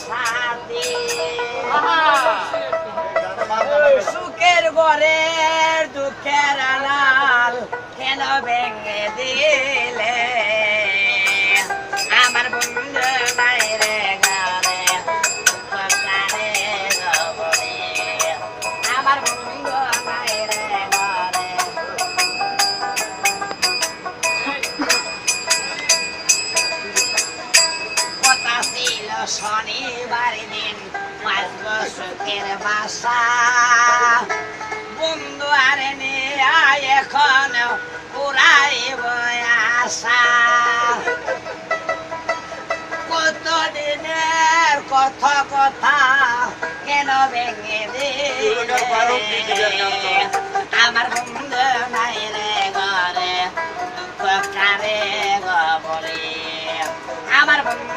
সাথে সুখের ঘরের দুঃখের আনাল কেন ভেঙে দিয়ে শনিবার দিন পাঁচ বছরের বাসা। বন্ধু আর নিয়ে এখন পুরাইব আশা। কত দিনের কত কথা কেন ভেঙে দিলে? আমার